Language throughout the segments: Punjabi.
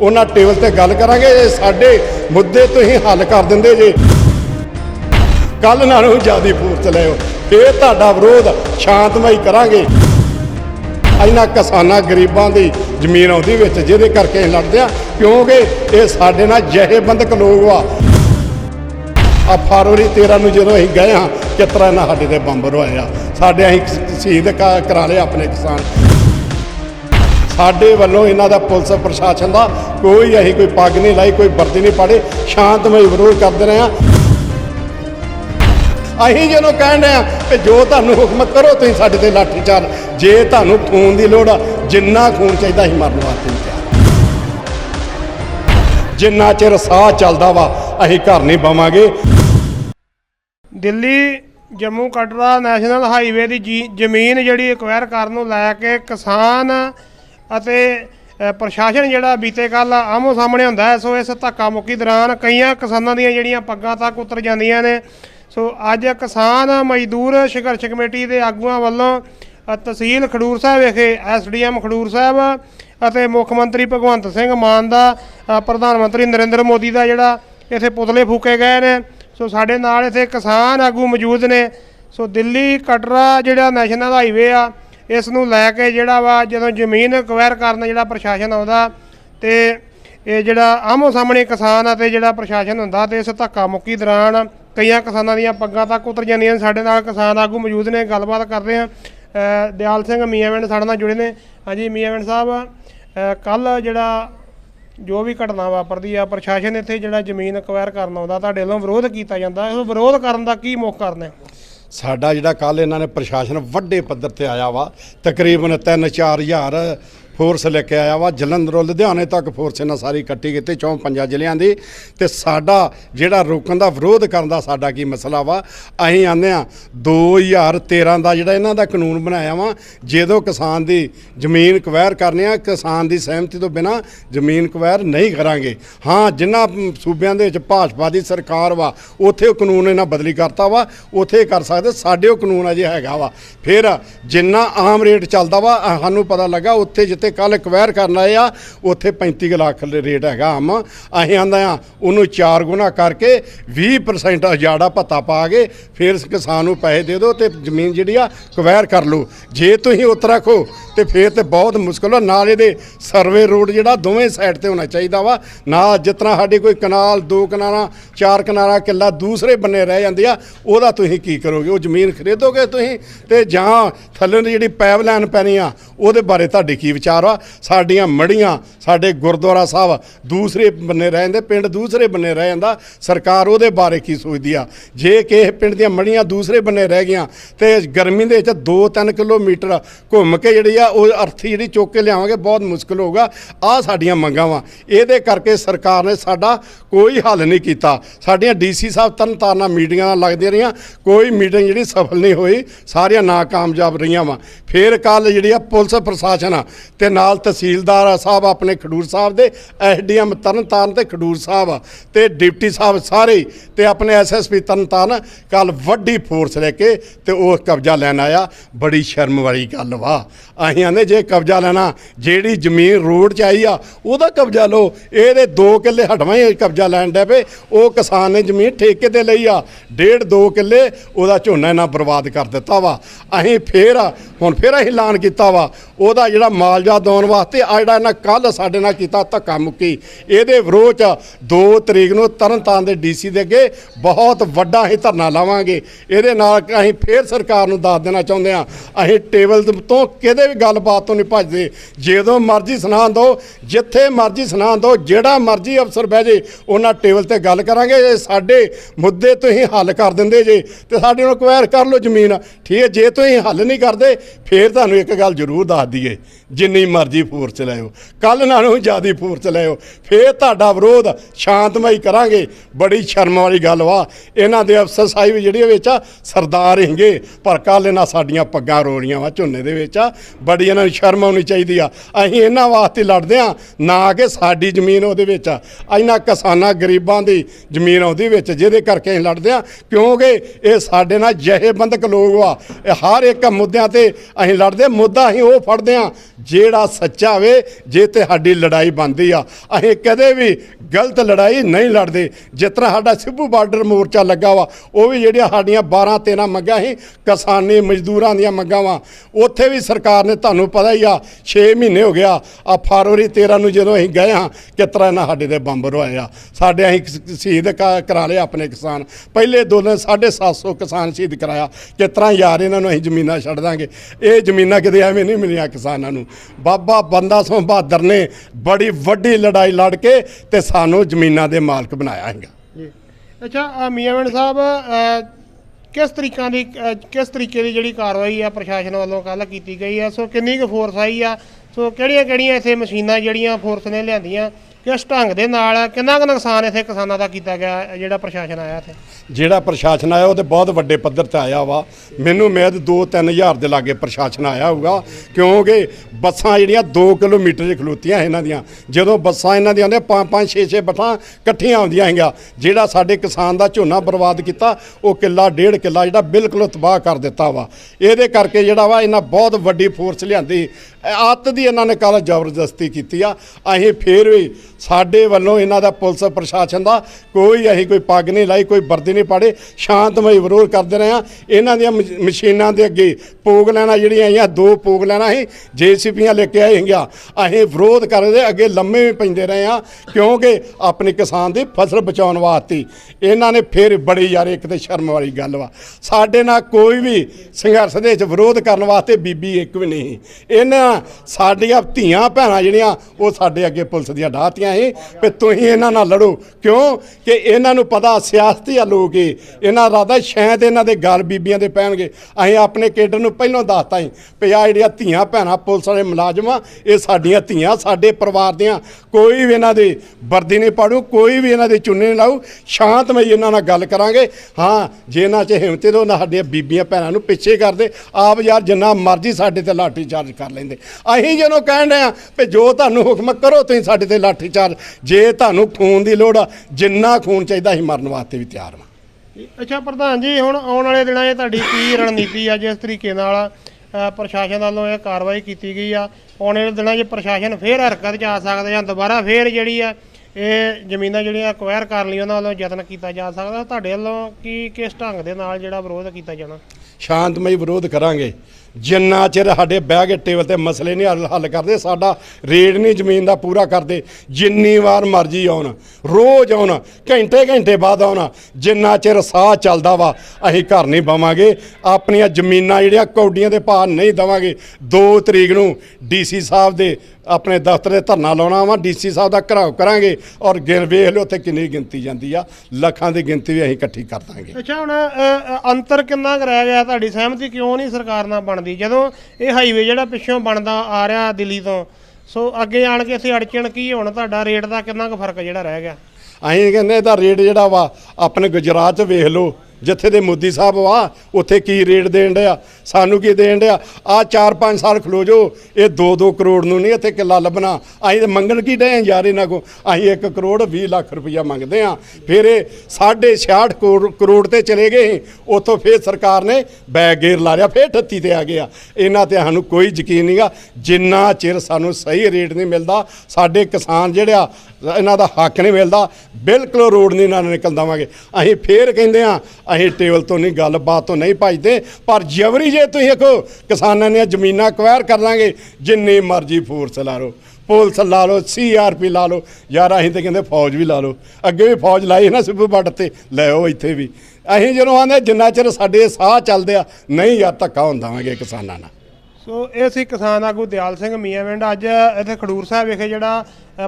ਉਹਨਾਂ ਟੇਬਲ ਤੇ ਗੱਲ ਕਰਾਂਗੇ, ਇਹ ਸਾਡੇ ਮੁੱਦੇ ਤੁਸੀਂ ਹੱਲ ਕਰ ਦਿੰਦੇ ਜੇ। ਕੱਲ ਨਾਲੋਂ ਜ਼ਿਆਦਾ ਫੋਰਸ ਲਿਓ ਫੇਰ ਤੁਹਾਡਾ ਵਿਰੋਧ ਸ਼ਾਂਤਮਈ ਕਰਾਂਗੇ। ਇਹਨਾਂ ਕਿਸਾਨਾਂ ਗਰੀਬਾਂ ਦੀ ਜ਼ਮੀਨ ਆਉਂਦੀ ਵਿੱਚ, ਜਿਹਦੇ ਕਰਕੇ ਅਸੀਂ ਲੜਦੇ ਆ ਕਿਉਂਕਿ ਇਹ ਸਾਡੇ ਨਾਲ ਜਹੇਬੰਦਕ ਲੋਕ ਆ। ਆ ਫਰਵਰੀ 13 ਨੂੰ ਜਦੋਂ ਅਸੀਂ ਗਏ ਹਾਂ, ਕਿਸ ਤਰ੍ਹਾਂ ਨਾਲ ਸਾਡੇ ਤੇ ਬੰਬ ਰੋਏ ਆ ਸਾਡੇ ਅਸੀਂ ਸ਼ਹੀਦ ਕਰਾ ਲਏ ਆਪਣੇ ਕਿਸਾਨ। ਸਾਡੇ ਵੱਲੋਂ ਇਹਨਾਂ ਦਾ ਪੁਲਿਸ ਪ੍ਰਸ਼ਾਸਨ ਦਾ ਕੋਈ ਅਸੀਂ ਕੋਈ ਪੱਗ ਨਹੀਂ ਲਾਈ, ਕੋਈ ਵਰਦੀ ਨਹੀਂ ਪਾੜੇ, ਸ਼ਾਂਤਮਈ ਵਿਰੋਧ ਕਰਦੇ ਰਹੇ ਆ ਅਸੀਂ ਜਦੋਂ ਕਹਿਣ ਰਹੇ ਆ ਕਿ ਜੋ ਤੁਹਾਨੂੰ ਹੁਕਮ ਕਰੋ, ਤੁਸੀਂ ਸਾਡੇ ਤੇ ਲਾਠੀ ਚਾਰ ਜੇ ਤੁਹਾਨੂੰ ਖੂਨ ਦੀ ਲੋੜ ਆ, ਜਿੰਨਾ ਖੂਨ ਚਾਹੀਦਾ ਅਸੀਂ ਮਰਨ ਵਾਸਤੇ ਤਿਆਰ ਜਿੰਨਾ ਚਿਰ ਸਾਹ ਚੱਲਦਾ ਵਾ, ਅਸੀਂ ਘਰ ਨਹੀਂ ਬਵਾਂਗੇ। ਦਿੱਲੀ ਜੰਮੂ ਕਟਰਾ ਨੈਸ਼ਨਲ ਹਾਈਵੇ ਦੀ ਜੀ- ਜ਼ਮੀਨ ਜਿਹੜੀ ਐਕਵਾਇਰ ਕਰਨ ਨੂੰ ਲੈ ਕੇ ਕਿਸਾਨ ਅਤੇ ਪ੍ਰਸ਼ਾਸਨ ਜਿਹੜਾ ਬੀਤੇ ਕੱਲ ਆਮੋ ਸਾਹਮਣੇ ਹੁੰਦਾ ਹੈ, ਸੋ ਇਸ ਧੱਕਾ ਮੁੱਕੀ ਦੌਰਾਨ ਕਈਆਂ ਕਿਸਾਨਾਂ ਦੀਆਂ ਜਿਹੜੀਆਂ ਪੱਗਾਂ ਤੱਕ ਉਤਰ ਜਾਂਦੀਆਂ ਨੇ। ਸੋ ਅੱਜ ਕਿਸਾਨ ਮਜ਼ਦੂਰ ਸੰਘਰਸ਼ ਕਮੇਟੀ ਦੇ ਆਗੂਆਂ ਵੱਲੋਂ ਤਹਿਸੀਲ ਖਡੂਰ ਸਾਹਿਬ ਵਿਖੇ, ਐਸਡੀਐਮ ਖਡੂਰ ਸਾਹਿਬ ਅਤੇ ਮੁੱਖ ਮੰਤਰੀ ਭਗਵੰਤ ਸਿੰਘ ਮਾਨ ਦਾ ਪ੍ਰਧਾਨ ਮੰਤਰੀ ਨਰਿੰਦਰ ਮੋਦੀ ਦਾ ਜਿਹੜਾ ਇੱਥੇ ਪੁਤਲੇ ਫੂਕੇ ਗਏ ਨੇ। ਸੋ ਸਾਡੇ ਨਾਲ ਇੱਥੇ ਕਿਸਾਨ ਆਗੂ ਮੌਜੂਦ ਨੇ। ਸੋ ਦਿੱਲੀ ਕਟਰਾ ਜਿਹੜਾ ਨੈਸ਼ਨਲ ਹਾਈਵੇ ਆ ਇਸ ਨੂੰ ਲੈ ਕੇ ਜਿਹੜਾ ਵਾ ਜਦੋਂ ਜ਼ਮੀਨ ਅਕਵਾਇਰ ਕਰਨ ਜਿਹੜਾ ਪ੍ਰਸ਼ਾਸਨ ਆਉਂਦਾ ਤੇ ਇਹ ਜਿਹੜਾ ਆਮੋ ਸਾਹਮਣੇ ਕਿਸਾਨ ਆ ਅਤੇ ਜਿਹੜਾ ਪ੍ਰਸ਼ਾਸਨ ਹੁੰਦਾ ਤੇ ਇਸ ਧੱਕਾ ਮੁੱਕੀ ਦੌਰਾਨ ਕਈਆਂ ਕਿਸਾਨਾਂ ਦੀਆਂ ਪੱਗਾਂ ਤੱਕ ਉਤਰ ਜਾਂਦੀਆਂ ਨੇ। ਸਾਡੇ ਨਾਲ ਕਿਸਾਨ ਆਗੂ ਮੌਜੂਦ ਨੇ, ਗੱਲਬਾਤ ਕਰਦੇ ਆ ਦਿਆਲ ਸਿੰਘ ਮੀਆਂਵਿੰਡ ਸਾਡੇ ਨਾਲ ਜੁੜੇ ਨੇ। ਹਾਂਜੀ ਮੀਆਂਵਿੰਡ ਸਾਹਿਬ ਕੱਲ ਜਿਹੜਾ ਜੋ ਵੀ ਘਟਨਾ ਵਾਪਰਦੀ ਆ, ਪ੍ਰਸ਼ਾਸਨ ਇੱਥੇ ਜਿਹੜਾ ਜ਼ਮੀਨ ਅਕਵਾਇਰ ਕਰਨ ਆਉਂਦਾ, ਤੁਹਾਡੇ ਵੱਲੋਂ ਵਿਰੋਧ ਕੀਤਾ ਜਾਂਦਾ। ਇਸ ਵਿਰੋਧ ਕਰਨ ਦਾ ਕੀ ਮੁੱਖ ਕਾਰਨ ਹੈ? ਸਾਡਾ ਜਿਹੜਾ ਕੱਲ ਇਹਨਾਂ ਨੇ ਪ੍ਰਸ਼ਾਸਨ ਵੱਡੇ ਪੱਧਰ ਤੇ ਆਇਆ ਵਾ ਤਕਰੀਬਨ 3-4 ਹਜ਼ਾਰ ਫੋਰਸ ਲੈ ਕੇ ਆਇਆ ਵਾ, ਜਲੰਧਰੋਂ ਲੁਧਿਆਣੇ ਤੱਕ ਫੋਰਸ ਇਹਨਾਂ ਸਾਰੀ ਇਕੱਠੀ ਕੀਤੀ, ਚੌਂ ਪੰਜਾਂ ਜ਼ਿਲ੍ਹਿਆਂ ਦੀ। ਤੇ ਸਾਡਾ ਜਿਹੜਾ ਰੋਕਣ ਦਾ ਵਿਰੋਧ ਕਰਨ ਦਾ ਸਾਡਾ ਕੀ ਮਸਲਾ ਵਾ, ਅਸੀਂ ਆਂਦੇ ਆ 2013 ਦਾ ਜਿਹੜਾ ਇਹਨਾਂ ਦਾ ਕਾਨੂੰਨ ਬਣਾਇਆ ਵਾ, ਜਦੋਂ ਕਿਸਾਨ ਦੀ ਜ਼ਮੀਨ ਕਵੈਰ ਕਰਨੇ ਆ, ਕਿਸਾਨ ਦੀ ਸਹਿਮਤੀ ਤੋਂ ਬਿਨਾ ਜ਼ਮੀਨ ਕਵੈਰ ਨਹੀਂ ਕਰਾਂਗੇ। ਹਾਂ ਜਿਨ੍ਹਾਂ ਸੂਬਿਆਂ ਦੇ ਵਿੱਚ ਭਾਜਪਾ ਦੀ ਸਰਕਾਰ ਵਾ, ਉੱਥੇ ਉਹ ਕਾਨੂੰਨ ਇਹਨਾਂ ਬਦਲੀ ਕਰਤਾ ਵਾ, ਉੱਥੇ ਕਰ ਸਕਦੇ, ਸਾਡੇ ਉਹ ਕਾਨੂੰਨ ਅਜੇ ਹੈਗਾ ਵਾ। ਫਿਰ ਜਿੰਨਾ ਆਮ ਰੇਟ ਚੱਲਦਾ ਵਾ, ਸਾਨੂੰ ਪਤਾ ਲੱਗਾ, ਉੱਥੇ ਜਿੱਥੇ ਕੱਲ ਕਵੈਰ ਕਰਨ ਆਏ ਆ, ਉੱਥੇ 35 ਕੁ ਲੱਖ ਰੇਟ ਹੈਗਾ ਆਮ। ਅਸੀਂ ਆਂਦਾ ਆ ਉਹਨੂੰ ਚਾਰ ਗੁਣਾ ਕਰਕੇ 20% ਅਜਾੜਾ ਭੱਤਾ ਪਾ ਕੇ ਫਿਰ ਕਿਸਾਨ ਨੂੰ ਪੈਸੇ ਦੇ ਦਿਓ ਤੇ ਜ਼ਮੀਨ ਜਿਹੜੀ ਆ ਕਵੈਰ ਕਰ ਲਓ। ਜੇ ਤੁਸੀਂ ਉੱਤ ਰੱਖੋ ਤੇ ਫਿਰ ਤੇ ਬਹੁਤ ਮੁਸ਼ਕਲ ਆ। ਨਾਲ ਇਹਦੇ ਸਰਵੇ ਰੋਡ ਜਿਹੜਾ ਦੋਵੇਂ ਸਾਈਡ ਤੇ ਹੋਣਾ ਚਾਹੀਦਾ ਵਾ। ਨਾ ਜਿਸ ਤਰ੍ਹਾਂ ਸਾਡੀ ਕੋਈ ਕਨਾਲ, ਦੋ ਕਨਾਲਾਂ, ਚਾਰ ਕਨਾਲਾਂ ਕਿੱਲਾ ਦੂਸਰੇ ਬੰਨੇ ਰਹਿ ਜਾਂਦੇ ਆ, ਉਹਦਾ ਤੁਸੀਂ ਕੀ ਕਰੋਗੇ? ਉਹ ਜ਼ਮੀਨ ਖਰੀਦੋਗੇ ਤੁਸੀਂ ਤੇ ਜਾਂ ਥੱਲੇ ਦੀ ਜਿਹੜੀ ਪਾਈਪਲਾਈਨ ਪੈਣੀ ਆ, ਉਹਦੇ ਬਾਰੇ ਤੁਹਾਡੇ ਕੀ ਵਿਚਾਰ ਆ ਸਾਡੀਆਂ ਮੜੀਆਂ, ਸਾਡੇ ਗੁਰਦੁਆਰਾ ਸਾਹਿਬ ਦੂਸਰੇ ਬੰਨੇ ਰਹਿ ਜਾਂਦੇ, ਪਿੰਡ ਦੂਸਰੇ ਬੰਨੇ ਰਹਿ ਜਾਂਦਾ, ਸਰਕਾਰ ਉਹਦੇ ਬਾਰੇ ਕੀ ਸੋਚਦੀ ਆ? ਜੇ ਕਿਸੇ ਪਿੰਡ ਦੀਆਂ ਮੜੀਆਂ ਦੂਸਰੇ ਬੰਨੇ ਰਹਿ ਗਈਆਂ, ਤੇ ਗਰਮੀ ਦੇ ਵਿੱਚ 2-3 ਕਿਲੋਮੀਟਰ ਘੁੰਮ ਕੇ ਜਿਹੜੀ ਆ, ਉਹ ਅਰਥੀ ਜਿਹੜੀ ਚੁੱਕ ਕੇ ਲਿਆਵਾਂਗੇ, ਬਹੁਤ ਮੁਸ਼ਕਲ ਹੋਊਗਾ। ਆ ਸਾਡੀਆਂ ਮੰਗਾਂ ਵਾ। ਇਹਦੇ ਕਰਕੇ ਸਰਕਾਰ ਨੇ ਸਾਡਾ ਕੋਈ ਹੱਲ ਨਹੀਂ ਕੀਤਾ। ਸਾਡੀਆਂ ਡੀਸੀ ਸਾਹਿਬ ਤਰਨ ਤਾਰਨਾ ਮੀਟਿੰਗਾਂ ਲੱਗਦੀਆਂ ਰਹੀਆਂ। ਕੋਈ ਮੀਟਿੰਗ ਜਿਹੜੀ ਸਫਲ ਨਹੀਂ ਹੋਈ, ਸਾਰੀਆਂ ਨਾਕਾਮਯਾਬ ਰਹੀਆਂ ਵਾ। ਫਿਰ ਕੱਲ ਜਿਹੜੀ ਆ ਪੁਲਿਸ ਪ੍ਰਸ਼ਾਸਨ ਆ ਤੇ ਨਾਲ ਤਹਿਸੀਲਦਾਰ ਸਾਹਿਬ ਆਪਣੇ ਖਡੂਰ ਸਾਹਿਬ ਦੇ, ਐਸਡੀਐਮ ਤਰਨ ਤਾਰਨ ਤੇ ਖਡੂਰ ਸਾਹਿਬ ਆ, ਤੇ ਡਿਪਟੀ ਸਾਹਿਬ ਸਾਰੇ ਹੀ, ਤੇ ਆਪਣੇ ਐਸਐਸਪੀ ਤਰਨ ਤਾਰਨ ਕੱਲ ਵੱਡੀ ਫੋਰਸ ਲੈ ਕੇ ਤੇ ਉਹ ਕਬਜ਼ਾ ਲੈਣ ਆਇਆ। ਬੜੀ ਸ਼ਰਮ ਵਾਲੀ ਗੱਲ ਵਾ। ਅਸੀਂ ਆਂਦੇ ਜੇ ਕਬਜ਼ਾ ਲੈਣਾ, ਜਿਹੜੀ ਜ਼ਮੀਨ ਰੋਡ 'ਚ ਆਈ ਆ, ਉਹਦਾ ਕਬਜ਼ਾ ਲਓ। ਇਹਦੇ 2 ਕਿੱਲੇ ਹਟਵਾਂ ਹੀ ਕਬਜ਼ਾ ਲੈਣ ਦੇ ਪਏ। ਉਹ ਕਿਸਾਨ ਨੇ ਜ਼ਮੀਨ ਠੇਕੇ ਤੇ ਲਈ ਆ। ਡੇਢ 2 ਕਿੱਲੇ, ਉਹਦਾ ਝੋਨਾ ਇਹਨਾਂ ਬਰਬਾਦ ਕਰ ਦਿੱਤਾ ਵਾ। ਅਸੀਂ ਫੇਰ ਹੁਣ ਫੇਰ ਅਸੀਂ ਐਲਾਨ ਕੀਤਾ ਵਾ। ਉਹਦਾ ਜਿਹੜਾ ਮਾਲਜਾ ਦੇਣ ਵਾਸਤੇ ਆ ਜਿਹੜਾ ਇਹਨਾਂ ਕੱਲ ਸਾਡੇ ਨਾਲ ਕੀਤਾ ਧੱਕਾ ਮੁੱਕੀ। ਇਹਦੇ ਵਿਰੋਧ 'ਚ 2 ਤਰੀਕ ਨੂੰ ਤਰਨਤਾਰਨ ਦੇ ਡੀਸੀ ਦੇ ਅੱਗੇ ਬਹੁਤ ਵੱਡਾ ਅਸੀਂ ਧਰਨਾ ਲਾਵਾਂਗੇ। ਇਹਦੇ ਨਾਲ ਅਸੀਂ ਫੇਰ ਸਰਕਾਰ ਨੂੰ ਦੱਸ ਦੇਣਾ ਚਾਹੁੰਦੇ ਆ ਅਸੀਂ ਟੇਬਲ ਤੋਂ ਕਿਤੇ ਵੀ ਗੱਲਬਾਤ ਤੋਂ ਨਹੀਂ ਭੱਜਦੇ। ਜਦੋਂ ਮਰਜ਼ੀ ਸੁਣਾ ਦਿਓ, ਜਿੱਥੇ ਮਰਜ਼ੀ ਸੁਣਾ ਦਿਓ, ਜਿਹੜਾ ਮਰਜ਼ੀ ਅਫਸਰ ਬਹਿ ਜੇ, ਉਹਨਾਂ ਟੇਬਲ ਤੇ ਗੱਲ ਕਰਾਂਗੇ। ਜੇ ਸਾਡੇ ਮੁੱਦੇ ਤੁਸੀਂ ਹੱਲ ਕਰ ਦਿੰਦੇ ਜੇ ਤੇ ਸਾਡੇ ਨੂੰ ਕੁਐਰ ਕਰ ਲਓ ਜ਼ਮੀਨ। ਠੀਕ ਹੈ, ਜੇ ਤੁਸੀਂ ਹੱਲ ਨਹੀਂ ਕਰਦੇ, ਫੇਰ ਤੁਹਾਨੂੰ ਇੱਕ ਗੱਲ ਜ਼ਰੂਰ ਦੱਸ ਦਈਏ। ਜਿੰਨੀ ਮਰਜ਼ੀ ਫੋਰਸ ਚਲਾਇਓ ਕੱਲ ਨਾਲੋਂ ਜ਼ਿਆਦਾ ਫੋਰਸ ਚਲਾਇਓ ਫੇਰ ਤੁਹਾਡਾ ਵਿਰੋਧ ਸ਼ਾਂਤਮਈ ਕਰਾਂਗੇ। ਬੜੀ ਸ਼ਰਮ ਵਾਲੀ ਗੱਲ ਵਾ। ਇਹਨਾਂ ਦੇ ਅਫਸਰ ਸਾਹਿਬ ਜਿਹੜੀ ਵਿੱਚ ਆ, ਸਰਦਾਰ ਹੈਗੇ। ਪਰ ਕੱਲ ਇਹਨਾਂ ਸਾਡੀਆਂ ਪੱਗਾਂ ਰੋੜੀਆਂ ਵਾ ਝੋਨੇ ਦੇ ਵਿੱਚ ਆ। ਬੜੀ ਇਹਨਾਂ ਨੂੰ ਸ਼ਰਮ ਆਉਣੀ ਚਾਹੀਦੀ ਆ। ਅਸੀਂ ਇਹਨਾਂ ਵਾਸਤੇ ਲੜਦੇ ਆ ਨਾ ਕਿ ਸਾਡੀ ਜ਼ਮੀਨ ਉਹਦੇ ਵਿੱਚ ਆ। ਇਹਨਾਂ ਕਿਸਾਨਾਂ ਗਰੀਬਾਂ ਦੀ ਜ਼ਮੀਨ ਉਹਦੇ ਵਿੱਚ ਜਿਹਦੇ ਕਰਕੇ ਅਸੀਂ ਲੜਦੇ ਆ। ਕਿਉਂਕਿ ਇਹ ਸਾਡੇ ਨਾਲ ਜਹੇਬੰਦਕ ਲੋਕ ਆ ਇਹ ਹਰ ਇੱਕ ਮੁੱਦਿਆਂ ਤੇ ਅਸੀਂ ਲੜਦੇ ਮੁੱਦਾ ਅਸੀਂ ਉਹ ਫੜਦੇ ਆ ਜਿਹੜਾ ਸੱਚਾ ਹੋਵੇ, ਜੇ ਤੇ ਸਾਡੀ ਲੜਾਈ ਬਣਦੀ ਆ। ਅਸੀਂ ਕਦੇ ਵੀ ਗਲਤ ਲੜਾਈ ਨਹੀਂ ਲੜਦੇ। ਜਿਸ ਤਰ੍ਹਾਂ ਸਾਡਾ ਸਿੱਧੂ ਬਾਰਡਰ ਮੋਰਚਾ ਲੱਗਾ ਵਾ, ਉਹ ਵੀ ਜਿਹੜੀਆਂ ਸਾਡੀਆਂ 12 13 ਮੰਗਾਂ ਸੀ, ਕਿਸਾਨੀ ਮਜ਼ਦੂਰਾਂ ਦੀਆਂ ਮੰਗਾਂ ਵਾ, ਉੱਥੇ ਵੀ ਸਰਕਾਰ ਨੇ ਤੁਹਾਨੂੰ ਪਤਾ ਹੀ ਆ 6 ਮਹੀਨੇ ਹੋ ਗਿਆ, ਆ ਫਰਵਰੀ 13 ਨੂੰ ਜਦੋਂ ਅਸੀਂ ਗਏ ਹਾਂ, ਕਿਸ ਤਰ੍ਹਾਂ ਇਹਨਾਂ ਸਾਡੇ ਤੇ ਬੰਬ ਰੋਏ ਆ। ਸਾਡੇ ਅਸੀਂ ਸ਼ਹੀਦ ਕ- ਕਰਾ ਲਏ ਆਪਣੇ ਕਿਸਾਨ। ਪਹਿਲੇ ਦੋ ਦਿਨ 750 ਕਿਸਾਨ ਸ਼ਹੀਦ ਕਰਾਇਆ। ਕਿਸ ਤਰ੍ਹਾਂ ਯਾਰ ਇਹਨਾਂ ਨੂੰ ਅਸੀਂ ਜ਼ਮੀਨਾਂ ਛੱਡ ਦਾਂਗੇ। ਇਹ ਜ਼ਮੀਨਾਂ ਕਿਤੇ ਐਵੇਂ ਨਹੀਂ ਮਿਲੀਆਂ ਕਿਸਾਨਾਂ ਨੂੰ। ਬਾਬਾ ਬੰਦਾ ਸਿੰਘ ਬਹਾਦਰ ਨੇ ਬੜੀ ਵੱਡੀ ਲੜਾਈ ਲੜ ਕੇ ਤੇ ਸਾਨੂੰ ਜ਼ਮੀਨਾਂ ਦੇ ਮਾਲਕ ਬਣਾਇਆ ਹੈਗਾ। ਜੀ। ਅੱਛਾ ਮੀਆਂਵਣ ਸਾਹਿਬ ਕਿਸ ਤਰੀਕਾਂ ਦੀ ਕਿਸ ਤਰੀਕੇ ਦੀ ਜਿਹੜੀ ਕਾਰਵਾਈ ਆ ਪ੍ਰਸ਼ਾਸਨ ਵੱਲੋਂ ਕੱਲ ਕੀਤੀ ਗਈ ਆ? ਸੋ ਕਿੰਨੀ ਕੁ ਫੋਰਸ ਆਈ ਆ? ਸੋ ਕਿਹੜੀਆਂ ਕਿਹੜੀਆਂ ਇੱਥੇ ਮਸ਼ੀਨਾਂ ਜਿਹੜੀਆਂ ਫੋਰਸ ਨੇ ਲਿਆਂਦੀਆਂ? ਕਿਸ ਢੰਗ ਦੇ ਨਾਲ ਕਿੰਨਾ ਕੁ ਨੁਕਸਾਨ ਇੱਥੇ ਕਿਸਾਨਾਂ ਦਾ ਕੀਤਾ ਗਿਆ, ਜਿਹੜਾ ਪ੍ਰਸ਼ਾਸਨ ਆਇਆ ਇੱਥੇ? ਜਿਹੜਾ ਪ੍ਰਸ਼ਾਸਨ ਆਇਆ, ਉਹ ਤੇ ਬਹੁਤ ਵੱਡੇ ਪੱਧਰ ਤੇ ਆਇਆ ਵਾ। ਮੈਨੂੰ ਉਮੀਦ 2-3000 ਦੇ ਲਾਗੇ ਪ੍ਰਸ਼ਾਸਨ ਆਇਆ ਹੋਊਗਾ, ਕਿਉਂਕਿ ਬੱਸਾਂ ਜਿਹੜੀਆਂ 2 ਕਿਲੋਮੀਟਰ 'ਚ ਖਲੋਤੀਆਂ ਇਹਨਾਂ ਦੀਆਂ। ਜਦੋਂ ਬੱਸਾਂ ਇਹਨਾਂ ਦੀਆਂ ਆਉਂਦੀਆਂ 5-5 6-6 ਬੱਸਾਂ ਇਕੱਠੀਆਂ ਆਉਂਦੀਆਂ ਹੈਗੀਆਂ ਜਿਹੜਾ ਸਾਡੇ ਕਿਸਾਨ ਦਾ ਝੋਨਾ ਬਰਬਾਦ ਕੀਤਾ, ਉਹ ਕਿੱਲਾ, ਡੇਢ ਕਿੱਲਾ ਜਿਹੜਾ ਬਿਲਕੁਲ ਤਬਾਹ ਕਰ ਦਿੱਤਾ ਵਾ। ਇਹਦੇ ਕਰਕੇ ਜਿਹੜਾ ਵਾ, ਇਹਨਾਂ ਬਹੁਤ ਵੱਡੀ ਫੋਰਸ ਲਿਆਂਦੀ। ਆਤ ਦੀ ਇਹਨਾਂ ਨੇ ਕੱਲ ਜ਼ਬਰਦਸਤੀ ਕੀਤੀ ਆ। ਅਸੀਂ ਫੇਰ ਵੀ ਸਾਡੇ ਵੱਲੋਂ ਇਹਨਾਂ ਦਾ ਪੁਲਿਸ ਪ੍ਰਸ਼ਾਸਨ ਦਾ ਕੋਈ ਅਸੀਂ ਕੋਈ ਪੱਗ ਨਹੀਂ ਲਾਈ, ਕੋਈ ਵਰਦੀ ਨਹੀਂ ਪਾੜੇ। ਸ਼ਾਂਤਮਈ ਵਿਰੋਧ ਕਰਦੇ ਰਹੇ ਆ ਇਹਨਾਂ ਦੀਆਂ ਮਸ਼- ਮਸ਼ੀਨਾਂ ਦੇ ਅੱਗੇ ਪੋਗ ਲੈਣਾ, ਜਿਹੜੀਆਂ ਆਈਆਂ, ਦੋ ਪੋਗ ਲੈਣਾ ਸੀ ਜੇਸੀਪੀਆਂ ਲੈ ਕੇ ਆਏ ਹੈਗੀਆਂ ਅਸੀਂ ਵਿਰੋਧ ਕਰਦੇ ਅੱਗੇ ਲੰਮੇ ਵੀ ਪੈਂਦੇ ਰਹੇ ਆ ਕਿਉਂਕਿ ਆਪਣੇ ਕਿਸਾਨ ਦੀ ਫਸਲ ਬਚਾਉਣ ਵਾਸਤੇ ਇਹਨਾਂ ਨੇ ਫੇਰ ਬੜੀ ਯਾਰ, ਇੱਕ ਤੇ ਸ਼ਰਮ ਵਾਲੀ ਗੱਲ ਵਾ। ਸਾਡੇ ਨਾਲ ਕੋਈ ਵੀ ਸੰਘਰਸ਼ ਦੇ ਵਿੱਚ ਵਿਰੋਧ ਕਰਨ ਵਾਸਤੇ ਬੀਬੀ ਇੱਕ ਵੀ ਨਹੀਂ ਇਹਨਾਂ ਸਾਡੀਆਂ ਧੀਆਂ ਭੈਣਾਂ ਜਿਹੜੀਆਂ, ਉਹ ਸਾਡੇ ਅੱਗੇ ਪੁਲਿਸ ਦੀਆਂ ਡਾਹਤੀਆਂ ਸੀ ਵੀ ਤੁਸੀਂ ਇਹਨਾਂ ਨਾਲ ਲੜੋ। ਕਿਉਂ? ਕਿ ਇਹਨਾਂ ਨੂੰ ਪਤਾ ਸਿਆਸਤੀ ਆ ਲੋਕ ਇਹਨਾਂ ਦਾ ਸ਼ਾਇਦ ਇਹਨਾਂ ਦੇ ਗੱਲ ਬੀਬੀਆਂ ਦੇ ਪੈਣਗੇ। ਅਸੀਂ ਆਪਣੇ ਕੇਡਰ ਨੂੰ ਪਹਿਲਾਂ ਦੱਸਤਾ ਸੀ ਵੀ ਆ ਜਿਹੜੀਆਂ ਧੀਆਂ ਭੈਣਾਂ ਪੁਲਿਸ ਵਾਲੇ ਮੁਲਾਜ਼ਮ ਆ ਇਹ ਸਾਡੀਆਂ ਧੀਆਂ, ਸਾਡੇ ਪਰਿਵਾਰ ਦੀਆਂ। ਕੋਈ ਵੀ ਇਹਨਾਂ ਦੇ ਵਰਦੀ ਨਹੀਂ ਪਾੜੂ, ਕੋਈ ਵੀ ਇਹਨਾਂ ਦੇ ਚੁੰਨੇ ਨਹੀਂ ਲਾਊ। ਸ਼ਾਂਤਮਈ ਇਹਨਾਂ ਨਾਲ ਗੱਲ ਕਰਾਂਗੇ। ਹਾਂ, ਜੇ ਇਹਨਾਂ 'ਚ ਹਿੰਮਤ ਹੈ ਉਹਨਾਂ ਸਾਡੀਆਂ ਬੀਬੀਆਂ ਭੈਣਾਂ ਨੂੰ ਪਿੱਛੇ ਕਰਦੇ ਆਪ ਯਾਰ ਜਿੰਨਾ ਮਰਜ਼ੀ ਸਾਡੇ ਤੇ ਲਾਠੀ ਚਾਰਜ ਕਰ ਲੈਂਦੇ। ਅਸੀਂ ਜਦੋਂ ਕਹਿਣ ਡਏ ਆ ਵੀ ਜੋ ਤੁਹਾਨੂੰ ਹੁਕਮ ਕਰੋ, ਤੁਸੀਂ ਸਾਡੇ ਤੇ ਲਾਠੀ ਚਾਰਜ। ਜੇ ਤੁਹਾਨੂੰ ਖੂਨ ਦੀ ਲੋੜ ਆ, ਜਿੰਨਾ ਖੂਨ ਚਾਹੀਦਾ ਅਸੀਂ ਮਰਨ ਵਾਸਤੇ ਵੀ ਤਿਆਰ ਹਾਂ ਅੱਛਾ ਪ੍ਰਧਾਨ ਜੀ ਹੁਣ ਆਉਣ ਵਾਲੇ ਦਿਨਾਂ 'ਚ ਤੁਹਾਡੀ ਕੀ ਰਣਨੀਤੀ ਆ ਜਿਸ ਤਰੀਕੇ ਨਾਲ ਅ, ਪ੍ਰਸ਼ਾਸਨ ਵੱਲੋਂ ਇਹ ਕਾਰਵਾਈ ਕੀਤੀ ਗਈ ਆ? ਆਉਣ ਵਾਲੇ ਦਿਨਾਂ 'ਚ ਪ੍ਰਸ਼ਾਸਨ ਫੇਰ ਹਰਕਤ 'ਚ ਆ ਸਕਦਾ ਜਾਂ ਦੁਬਾਰਾ ਫੇਰ ਜਿਹੜੀ ਆ ਇਹ ਜ਼ਮੀਨਾਂ ਜਿਹੜੀਆਂ ਅਕਵਾਇਰ ਕਰਨ ਲਈ ਉਹਨਾਂ ਵੱਲੋਂ ਯਤਨ ਕੀਤਾ ਜਾ ਸਕਦਾ? ਤੁਹਾਡੇ ਵੱਲੋਂ ਕੀ ਕਿਸ ਢੰਗ ਦੇ ਨਾਲ ਜਿਹੜਾ ਵਿਰੋਧ ਕੀਤਾ ਜਾਣਾ? ਸ਼ਾਂਤਮਈ ਵਿਰੋਧ ਕਰਾਂਗੇ। ਜਿੰਨਾ ਚਿਰ ਸਾਡੇ ਬਹਿ ਕੇ ਟੇਬਲ ਤੇ ਮਸਲੇ ਨਹੀਂ ਹੱਲ ਹੱਲ ਕਰਦੇ, ਸਾਡਾ ਰੇਡ ਨਹੀਂ ਜ਼ਮੀਨ ਦਾ ਪੂਰਾ ਕਰਦੇ, ਜਿੰਨੀ ਵਾਰ ਮਰਜ਼ੀ ਆਉਣ, ਰੋਜ਼ ਆਉਣ, ਘੰਟੇ ਘੰਟੇ ਬਾਅਦ ਆਉਣ, ਜਿੰਨਾ ਚਿਰ ਸਾਹ ਚੱਲਦਾ ਵਾ, ਅਸੀਂ ਘਰ ਨਹੀਂ ਪਾਵਾਂਗੇ ਆਪਣੀਆਂ ਜ਼ਮੀਨਾਂ ਜਿਹੜੀਆਂ ਕੌਡੀਆਂ ਦੇ ਭਾਅ ਨਹੀਂ ਦਵਾਂਗੇ। 2 ਤਰੀਕ ਨੂੰ ਡੀਸੀ ਸਾਹਿਬ ਦੇ ਆਪਣੇ ਦਫ਼ਤਰ ਦੇ ਧਰਨਾ ਲਾਉਣਾ ਵਾ, ਡੀਸੀ ਸਾਹਿਬ ਦਾ ਘਰਾਓ ਕਰਾਂਗੇ ਔਰ ਗਿਣ ਵੇਖ ਲਓ ਉੱਥੇ ਕਿੰਨੀ ਗਿਣਤੀ ਜਾਂਦੀ ਆ। ਲੱਖਾਂ ਦੀ ਗਿਣਤੀ ਵੀ ਅਸੀਂ ਇਕੱਠੀ ਕਰ ਦਾਂਗੇ। ਅੱਛਾ, ਹੁਣ ਅੰਤਰ ਕਿੰਨਾ ਕੁ ਰਹਿ ਗਿਆ? ਤੁਹਾਡੀ ਸਹਿਮਤੀ ਕਿਉਂ ਨਹੀਂ ਸਰਕਾਰ ਨਾਲ ਬਣ ਬਣਦੀ। ਜਦੋਂ ਇਹ ਹਾਈਵੇ ਜਿਹੜਾ ਪਿੱਛੋਂ ਬਣਦਾ ਆ ਰਿਹਾ ਦਿੱਲੀ ਤੋਂ, ਸੋ ਅੱਗੇ ਆਣ ਕੇ ਅਸੀਂ ਅੜਚਣ ਕੀ ਹੁਣ, ਤੁਹਾਡਾ ਰੇਟ ਦਾ ਕਿੰਨਾ ਕੁ ਫ਼ਰਕ ਜਿਹੜਾ ਰਹਿ ਗਿਆ? ਅਸੀਂ ਕਹਿੰਦੇ ਇਹਦਾ ਰੇਟ ਜਿਹੜਾ ਵਾ, ਆਪਣੇ ਗੁਜਰਾਤ 'ਚ ਵੇਖ ਲਓ। ਜਿੱਥੇ ਦੇ ਮੋਦੀ ਸਾਹਿਬ ਵਾ ਉੱਥੇ ਕੀ ਰੇਟ ਦੇਣ ਡਿਆ? ਸਾਨੂੰ ਕੀ ਦੇਣ ਡਿਆ? ਆ 4-5 ਸਾਲ ਖਲੋ ਜੋ ਇਹ 2-2 ਕਰੋੜ ਨੂੰ ਨਹੀਂ ਇੱਥੇ ਕਿੱਲਾ ਲੱਭਣਾ। ਅਸੀਂ ਤੇ ਮੰਗਣ ਕੀ ਡਏ ਯਾਰ ਇਹਨਾਂ ਕੋ ਅਸੀਂ 1 ਕਰੋੜ 20 ਲੱਖ ਰੁਪਈਆ ਮੰਗਦੇ ਆ। ਫਿਰ ਇਹ 66 ਕਰੋੜ ਕਰੋੜ ਤੇ ਚਲੇ ਗਏ ਉੱਥੋਂ ਫਿਰ ਸਰਕਾਰ ਨੇ ਬੈਗ ਗੇਰ ਲਾ ਲਿਆ, ਫਿਰ 38 ਤੇ ਆ ਗਿਆ। ਇਹਨਾਂ ਤੇ ਸਾਨੂੰ ਕੋਈ ਯਕੀਨ ਨਹੀਂਗਾ ਜਿੰਨਾ ਚਿਰ ਸਾਨੂੰ ਸਹੀ ਰੇਟ ਨਹੀਂ ਮਿਲਦਾ, ਸਾਡੇ ਕਿਸਾਨ ਜਿਹੜਾ ਇਹਨਾਂ ਦਾ ਹੱਕ ਨਹੀਂ ਮਿਲਦਾ। ਬਿਲਕੁਲ ਰੋਡ ਨਹੀਂ ਨਾਲ ਨਿਕਲ ਦਵਾਂਗੇ। ਅਸੀਂ ਫੇਰ ਕਹਿੰਦੇ ਆ ਅਸੀਂ ਟੇਬਲ ਤੋਂ ਨਹੀਂ, ਗੱਲਬਾਤ ਤੋਂ ਨਹੀਂ ਭਜਦੇ। ਪਰ ਜਬਰੀ ਜੇ ਤੁਸੀਂ ਆਖੋ ਕਿਸਾਨਾਂ ਦੀਆਂ ਜ਼ਮੀਨਾਂ ਅਕਵਾਇਰ ਕਰ ਲਾਂਗੇ, ਜਿੰਨੀ ਮਰਜ਼ੀ ਫੋਰਸ ਲਾ ਲਓ। ਪੁਲਿਸ ਲਾ ਲਓ ਸੀਆਰਪੀ ਲਾ ਲਓ। ਯਾਰ ਅਸੀਂ ਤੇ ਕਹਿੰਦੇ ਫੌਜ ਵੀ ਲਾ ਲਓ। ਅੱਗੇ ਵੀ ਫੌਜ ਲਾਈ ਨਾ ਸਿੱਧੂ ਬੱਟ ਤੇ, ਲੈ ਇੱਥੇ ਵੀ। ਅਸੀਂ ਜਦੋਂ ਆਂਦੇ, ਜਿੰਨਾ ਚਿਰ ਸਾਡੇ ਸਾਹ ਚੱਲਦੇ ਆ, ਨਹੀਂ ਯਾਰ ਧੱਕਾ ਹੁੰਦਾਵਾਂਗੇ ਕਿਸਾਨਾਂ ਨਾਲ। ਸੋ ਇਹ ਸੀ ਕਿਸਾਨ ਆਗੂ ਦਿਆਲ ਸਿੰਘ ਮੀਆਂਵਿੰਡ ਅੱਜ ਇੱਥੇ ਖਡੂਰ ਸਾਹਿਬ ਵਿਖੇ ਜਿਹੜਾ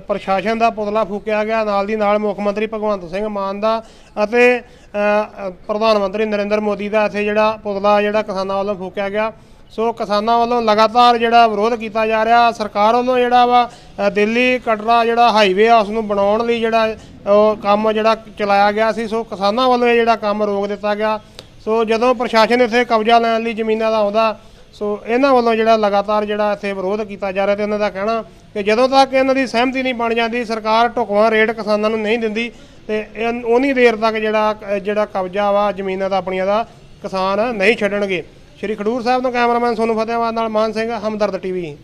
ਪ੍ਰਸ਼ਾਸਨ ਦਾ ਪੁਤਲਾ ਫੂਕਿਆ ਗਿਆ। ਨਾਲ ਦੀ ਨਾਲ ਮੁੱਖ ਮੰਤਰੀ ਭਗਵੰਤ ਸਿੰਘ ਮਾਨ ਦਾ ਅਤੇ ਪ੍ਰਧਾਨ ਮੰਤਰੀ ਨਰਿੰਦਰ ਮੋਦੀ ਦਾ ਇੱਥੇ ਜਿਹੜਾ ਪੁਤਲਾ ਜਿਹੜਾ ਕਿਸਾਨਾਂ ਵੱਲੋਂ ਫੂਕਿਆ ਗਿਆ। ਸੋ ਕਿਸਾਨਾਂ ਵੱਲੋਂ ਲਗਾਤਾਰ ਜਿਹੜਾ ਵਿਰੋਧ ਕੀਤਾ ਜਾ ਰਿਹਾ। ਸਰਕਾਰ ਵੱਲੋਂ ਜਿਹੜਾ ਵਾ ਦਿੱਲੀ ਕਟਰਾ ਜਿਹੜਾ ਹਾਈਵੇ ਆ ਉਸ ਨੂੰ ਬਣਾਉਣ ਲਈ ਜਿਹੜਾ ਉਹ ਕੰਮ ਜਿਹੜਾ ਚਲਾਇਆ ਗਿਆ ਸੀ। ਸੋ ਕਿਸਾਨਾਂ ਵੱਲੋਂ ਇਹ ਜਿਹੜਾ ਕੰਮ ਰੋਕ ਦਿੱਤਾ ਗਿਆ। ਸੋ ਜਦੋਂ ਪ੍ਰਸ਼ਾਸਨ ਇੱਥੇ ਕਬਜ਼ਾ ਲੈਣ ਲਈ ਜ਼ਮੀਨਾਂ ਦਾ ਆਉਂਦਾ, ਸੋ ਇਹਨਾਂ ਵੱਲੋਂ ਜਿਹੜਾ ਲਗਾਤਾਰ ਜਿਹੜਾ ਇੱਥੇ ਵਿਰੋਧ ਕੀਤਾ ਜਾ ਰਿਹਾ ਤੇ ਇਹਨਾਂ ਦਾ ਕਹਿਣਾ ਕਿ ਜਦੋਂ ਤੱਕ ਇਹਨਾਂ ਦੀ ਸਹਿਮਤੀ ਨਹੀਂ ਬਣ ਜਾਂਦੀ, ਸਰਕਾਰ ਢੁਕਵਾਂ ਰੇਟ ਕਿਸਾਨਾਂ ਨੂੰ ਨਹੀਂ ਦਿੰਦੀ ਤੇ ਇਹ- ਉਨੀ ਦੇਰ ਤੱਕ ਜਿਹੜਾ ਜਿਹੜਾ ਕਬਜ਼ਾ ਵਾ, ਜ਼ਮੀਨਾਂ ਦਾ ਆਪਣੀਆਂ ਦਾ ਕਿਸਾਨ ਨਹੀਂ ਛੱਡਣਗੇ। ਸ਼੍ਰੀ ਖਡੂਰ ਸਾਹਿਬ ਤੋਂ ਕੈਮਰਾਮੈਨ ਸੋਨੂੰ ਫਤਿਆਬਾਦ ਨਾਲ ਮਾਨ ਸਿੰਘ, ਹਮਦਰਦ ਟੀਵੀ।